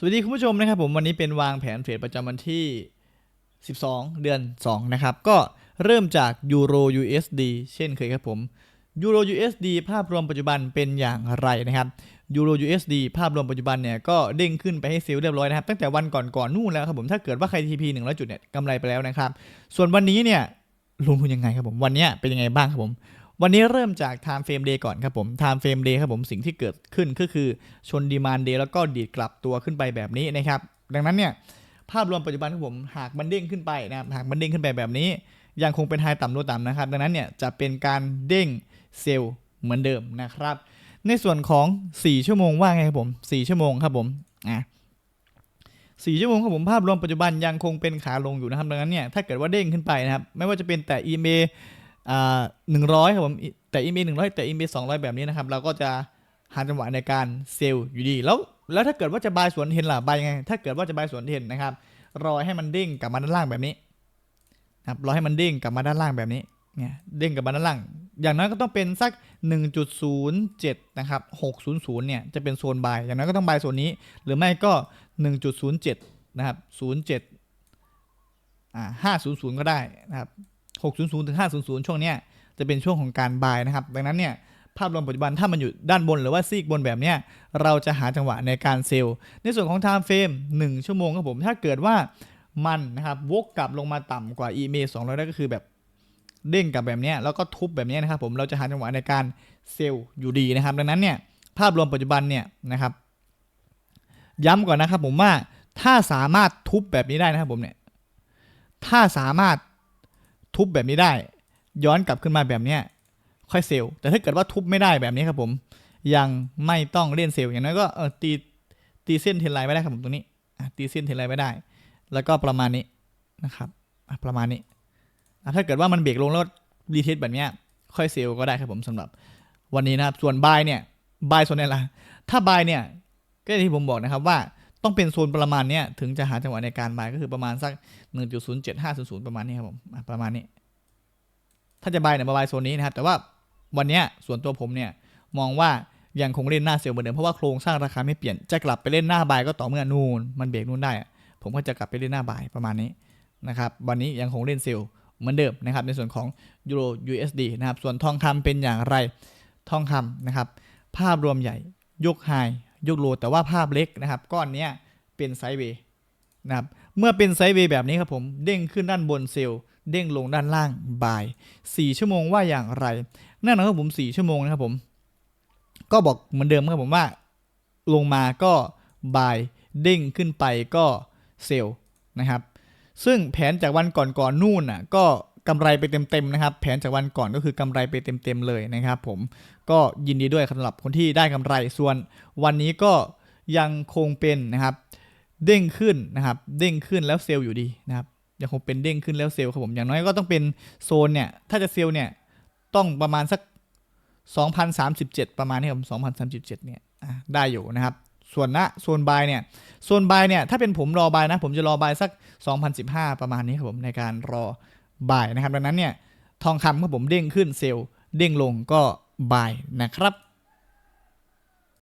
สวัสดีคุณผู้ชมนะครับผมวันนี้เป็นวางแผนเทรดประจำวันที่ 12 เดือน 2 นะครับ ก็เริ่มจาก Euro USD เช่นเคยครับผม Euro USD ภาพรวมปัจจุบันเป็นอย่างไรนะครับ Euro USD ภาพรวมปัจจุบันเนี่ยก็เด้งขึ้นไปให้ซิลเรียบร้อยนะครับ ตั้งแต่วันก่อนก่อนๆนู่นแล้วครับผมถ้าเกิดว่าใคร TP 100 จุดเนี่ยกำไรไปแล้วนะครับ ส่วนวันนี้เนี่ยลงทุนยังไงครับผมวันนี้เป็นยังไงบ้างครับผม วันนี้เริ่มจาก time frame day ก่อนครับผม time frame day ครับผมสิ่งที่เกิดขึ้นก็คือชน demand day แล้วก็ดีดกลับตัวขึ้นไปแบบนี้นะครับ ดังนั้นเนี่ยภาพรวมปัจจุบันครับผมหากมันเด้งขึ้นไปนะครับหากมันเด้งขึ้นไปแบบนี้ ยังคงเป็นไฮต่ำโลต่ำนะครับ ดังนั้นเนี่ยจะเป็นการเด้งเซลล์เหมือนเดิมนะครับ ในส่วนของ 4 ชั่วโมงว่าไงครับผม 4 ชั่วโมงครับผมอะ4ชั่วโมงครับผมภาพรวมปัจจุบันยังคงเป็นขาลงอยู่นะครับดังนั้นเนี่ยถ้าเกิดว่าเด้งขึ้นไปนะครับไม่ว่าจะเป็นแต่ EMA หนึ่งร้อยครับผมแต่ EMA หนึ่งร้อยแต่ EMA สองร้อยแบบนี้นะครับ เราก็จะหาจังหวะในการเซลล์อยู่ดี แล้วแล้วถ้าเกิดว่าจะบายสวนเทนล่ะบายยังไง ถ้าเกิดว่าจะบายสวนเทนนะครับรอให้มันเด้งกลับมาด้านล่างแบบนี้นะครับรอให้มันเด้งกลับมาด้านล่างแบบนี้เนี่ยเด้งกลับมาด้านล่าง อย่างน้อยก็ต้องเป็นสัก 1.07 นะครับ 600 เนี่ยจะเป็นโซนบาย อย่างน้อยก็ต้องบายโซนนี้ หรือไม่ก็ 1.07 นะครับ 07 อ่า 500 ก็ได้นะครับ 600ถึง500 ช่วงเนี้ยจะเป็นช่วงของการบายนะครับ ดังนั้นเนี่ยภาพรวมปัจจุบันถ้ามันอยู่ด้านบนหรือว่าซีกบนแบบเนี้ยเราจะหาจังหวะในการเซลล์ในส่วนของ time frame 1 ชั่วโมงครับผม ถ้าเกิดว่ามันนะครับวกกลับลงมาต่ำกว่า EMA 200ได้ก็คือแบบเด้งกลับแบบเนี้ยแล้วก็ทุบแบบเนี้ยนะครับผมเราจะหาจังหวะในการเซลล์อยู่ดีนะครับ ดังนั้นเนี่ยภาพรวมปัจจุบันเนี่ยนะครับ ย้ำก่อนนะครับผมว่าถ้าสามารถทุบแบบนี้ได้นะครับผมเนี่ยถ้าสามารถ ทุบแบบนี้ได้ ย้อนกลับขึ้นมาแบบเนี้ยค่อยเซลล์แต่ถ้าเกิดว่าทุบไม่ได้แบบนี้ครับผม ยังไม่ต้องเล่นเซลล์อย่างน้อยก็เออตีตีเส้นเทรนไลน์ไม่ได้ครับผมตรงนี้ตีเส้นเทรนไลน์ไม่ได้ แล้วก็ประมาณนี้นะครับประมาณนี้ถ้าเกิดว่ามันเบรกลงแล้วรีเทสแบบเนี้ยค่อยเซลล์ก็ได้ครับผมสำหรับวันนี้นะครับส่วนบายเนี่ยบายโซนไหนล่ะถ้าบายเนี่ยก็อย่างที่ผมบอกนะครับว่า ต้องเป็นโซนประมาณนี้ถึงจะหาจังหวะในการบายก็คือประมาณสัก 1.07500 ประมาณนี้ครับผมประมาณนี้ ถ้าจะบายเนี่ยบายโซนนี้นะครับ แต่ว่าวันนี้ส่วนตัวผมเนี่ยมองว่ายังคงเล่นหน้าเซลล์เหมือนเดิมเพราะว่าโครงสร้างราคาไม่เปลี่ยนจะกลับไปเล่นหน้าบายก็ต่อเมื่อนู่นมันเบรกนู่นได้ ผมก็จะกลับไปเล่นหน้าบายประมาณนี้นะครับวันนี้ยังคงเล่นเซลล์เหมือนเดิมนะครับในส่วนของยูโร USD นะครับส่วนทองคำเป็นอย่างไรทองคำนะครับภาพรวมใหญ่ยกไฮ ยกโลแต่ว่าภาพเล็กนะครับ ก้อนนี้เป็นไซด์เวย์นะครับเมื่อเป็นไซด์เวย์แบบนี้ครับผม เด้งขึ้นด้านบนเซลล์เด้งลงด้านล่างบาย 4 ชั่วโมงว่าอย่างไรแน่นอนครับผม 4 ชั่วโมงนะครับผม ก็บอกเหมือนเดิมครับผมว่า ลงมาก็บายเด้งขึ้นไปก็เซลล์นะครับ ซึ่งแผนจากวันก่อนก่อนนู่นน่ะก็ กำไรไปเต็มๆนะครับ แผนจากวันก่อนก็คือกำไรไปเต็มๆเลยนะครับผมก็ยินดีด้วยสำหรับคนที่ได้กำไรส่วนวันนี้ก็ยังคงเป็นนะครับ เด้งขึ้นนะครับ เด้งขึ้นแล้วเซลล์อยู่ดีนะครับยังคงเป็นเด้งขึ้นแล้วเซลล์ครับผมอย่างน้อยก็ต้องเป็นโซนเนี่ยถ้าจะเซลล์เนี่ยต้องประมาณสัก 2037 ประมาณนี้ครับ2037เนี่ยได้อยู่นะครับส่วนณโซนบายเนี่ยโซนบายเนี่ยถ้าเป็นผมรอบายนะ ผมจะรอบายสัก 2015 ประมาณนี้ครับผมในการรอ บายนะครับ ดังนั้นเนี่ยทองคำเมื่อผมเด้งขึ้นเซลล์เด้งลงก็บายนะครับ